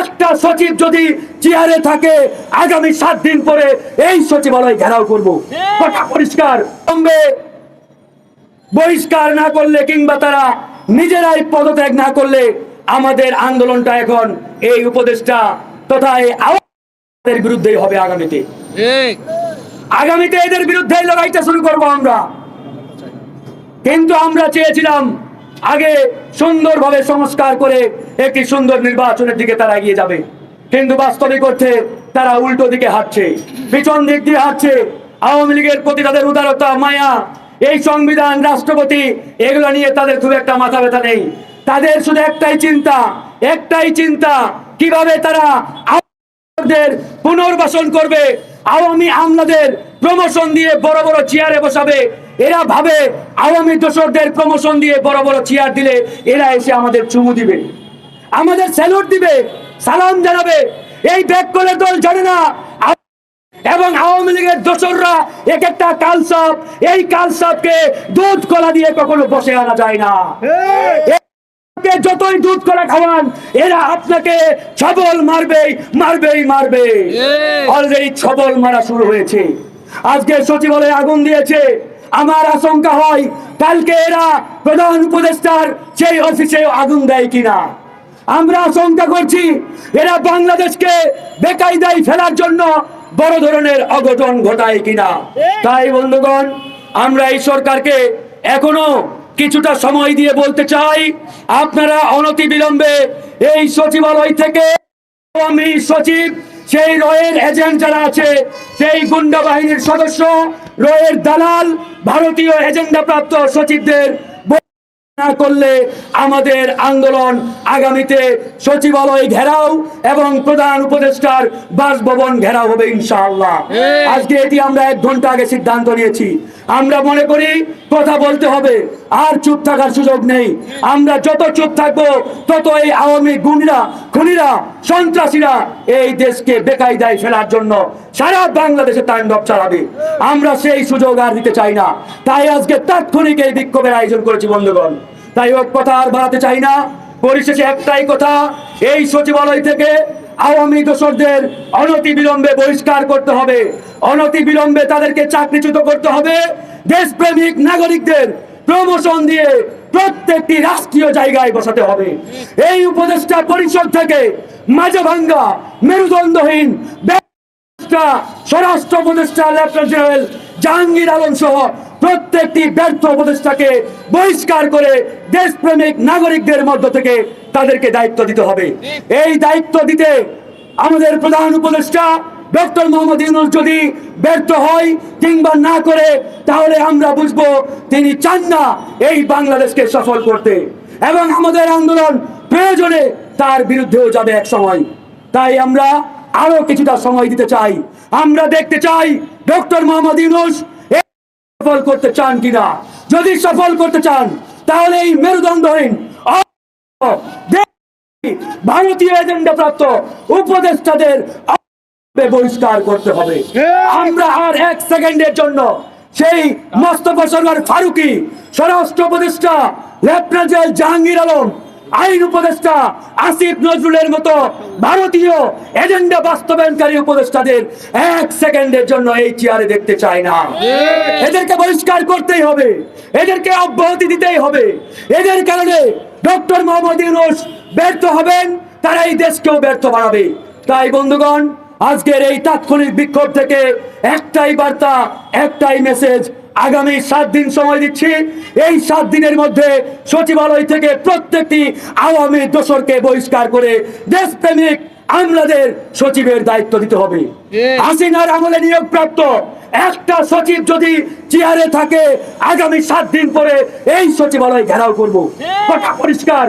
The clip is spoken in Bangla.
একটা সচিব যদি চেয়ারে থাকে আগামী সাত দিন পরে এই সচিবালয় ঘেরাও করব। কথা পরিষ্কার বহিষ্কার না করলে কিংবা তারা নিজেরাই পদত্যাগ না করলে আমাদের আন্দোলনটা এখন এই উপদেষ্টা তথা এই আওয়াজের বিরুদ্ধেই হবে আগামীতে। আগামীতে এদের বিরুদ্ধে লড়াইটা শুরু করব আমরা। কিন্তু আমরা চেয়েছিলাম আগে সুন্দরভাবে সংস্কার করে একটি সুন্দর নির্বাচনের দিকে তারা এগিয়ে যাবে। কিন্তু বাস্তবিক করতে তারা উল্টো দিকে হাঁটছে। পিছন দিক দিয়ে হাঁটছে। আওয়ামী লীগের প্রতি তাদের উদারতা, মায়া, এই সংবিধান, রাষ্ট্রপতি, এগুলো নিয়ে তাদের খুব একটা মাথা ব্যথা নেই। তাদের শুধু একটাই চিন্তা একটাই চিন্তা, কীভাবে তারা পুনর্বাসন করবে, আওয়ামী আমলাদের প্রমোশন দিয়ে বড় বড় চেয়ারে বসাবে। এরা ভাবে আওয়ামী দোসরদের প্রমোশন দিয়ে বড় বড় চেয়ার দিলে এরা এসে আমাদের চুমু দিবে। আমাদের স্যালুট দিবে সালাম জানাবে। এই ব্যাক করে দল জানে না এবং আওয়ামী লীগের দোসররা এক একটা কালসাপ এই কালসাপকে দুধ কলা দিয়ে কখনো বসে আনা যায় না। যতই দুধ করে খাওয়ান এরা আপনাকে ছবল মারবেই মারবেই মারবে. অলরেডি ছবল মারা শুরু হয়েছে। আজকে সচিবালয়ে আগুন দিয়েছে। আমার আশঙ্কা হয় কালকে এরা প্রধান উপদেষ্টার সেই অফিসে আগুন দেয় কিনা। আমরা আশঙ্কা করছি এরা বাংলাদেশকে বেকায়দায় ফেলার জন্য বড় ধরনের অঘটন ঘটায় কিনা। তাই বন্ধুগণ, আমরা এই সরকারকে এখনও কিছুটা সময় দিয়ে বলতে চাই, আপনারা অনতি বিলম্বে এই সচিবালয় থেকে আওয়ামী সচিব, সেই রয়ের এজেন্ট যারা আছে, সেই গুন্ডা বাহিনীর সদস্য, রয়ের দালাল, ভারতীয় এজেন্ডা প্রাপ্ত সচিবদের না করলে আমাদের আন্দোলন আগামীতে সচিবালয় ঘেরাও এবং প্রধান উপদেষ্টার বাসভবন ঘেরাও হবে ইনশাআল্লাহ। আজকে এটি আমরা এক ঘণ্টা আগে সিদ্ধান্ত নিয়েছি। আমরা মনে করি কথা বলতে হবে আর চুপ থাকার সুযোগ নেই। আমরা যত চুপ থাকব তত এই আওয়ামী গুন্ডা খুনিরা, সন্ত্রাসীরা এই দেশকে বেকায়দায় ফেলার জন্য সারা বাংলাদেশে তাণ্ডব চালাবে। আমরা সেই সুযোগ আর দিতে চাই না। তাই আজকে তাৎক্ষণিক এই বিক্ষোভের আয়োজন করেছি বন্ধুগণ। তাই ও কথা আর বাড়াতে চাই না। পরিশেষে একটাই কথা, এই সচিবালয় থেকে আওয়ামী দোসরদের অনতি বিলম্বে বহিষ্কার করতে হবে। অনতি বিলম্বে তাদেরকে চাকরিচ্যুত করতে হবে। দেশপ্রেমিক নাগরিকদের প্রমোশন দিয়ে প্রত্যেকটি রাষ্ট্রীয় জায়গায় বসাতে হবে। এই উপদেষ্টা পরিষদ থেকে মাঝে ভাঙ্গা মেরুদণ্ডহীন স্বরাষ্ট্র উপদেষ্টা লেফটেন্যান্ট জেনারেল জাহাঙ্গীর আলম সহ প্রত্যেকটি ব্যর্থ উপদেষ্টাকে বহিষ্কার করে দেশপ্রেমিক নাগরিকদের মধ্য থেকে তাদেরকে দায়িত্ব দিতে হবে। এই দায়িত্ব দিতে আমাদের প্রধান উপদেষ্টা ডক্টর মোহাম্মদ ইউনুস যদি ব্যর্থ হয় কিংবা না করে তাহলে আমরা বুঝব তিনি চান না এই বাংলাদেশকে সফল করতে। এবং আমাদের আন্দোলন প্রয়োজনে তার বিরুদ্ধেও যাবে এক সময়। তাই আমরা আরও কিছুটা সময় দিতে চাই। আমরা দেখতে চাই ডক্টর মোহাম্মদ ইউনুস সফল করতে চান কিনা। যদি সফল করতে চান তাহলে এই মেরুদণ্ডহীন ভারতীয় এজেন্ডা প্রাপ্ত উপদেষ্টাদের বহিষ্কার করতে হবে। আমরা আর এক সেকেন্ডের জন্য সেই মোস্তফা সরকার ফারুকি স্বরাষ্ট্র উপদেষ্টা লেফটেন্যান্ট জেনারেল জাহাঙ্গীর আলম আইন উপদেষ্টা আসিফ নজরুলের মতো ভারতীয় এজেন্ডা বাস্তবায়নকারী উপদেষ্টাদের এক সেকেন্ডের জন্য এই চেয়ারে দেখতে চাই না। এদেরকে বহিষ্কার করতেই হবে এদেরকে অব্যাহতি দিতেই হবে। এদের কারণে ডক্টর মোহাম্মদ ইউনুস ব্যর্থ হবেন তারা এই দেশকেও ব্যর্থ বানাবে। তাই বন্ধুগণ আজকের এই তাৎক্ষণিক বিক্ষোভ থেকে একটাই বার্তা একটাই মেসেজ আগামী সাত দিন সময় দিচ্ছি। এই সাত দিনের মধ্যে সচিবালয় থেকে প্রত্যেকটি আওয়ামী দোসরকে বহিষ্কার করে দেশপ্রেমিক আমলাদের সচিবের দায়িত্ব দিতে হবে. হাসিনার আমলে নিয়োগ প্রাপ্ত একটা সচিব যদি চেয়ারে থাকে আগামী সাত দিন পরে এই সচিবালয় ঘেরাও করব। পরিষ্কার।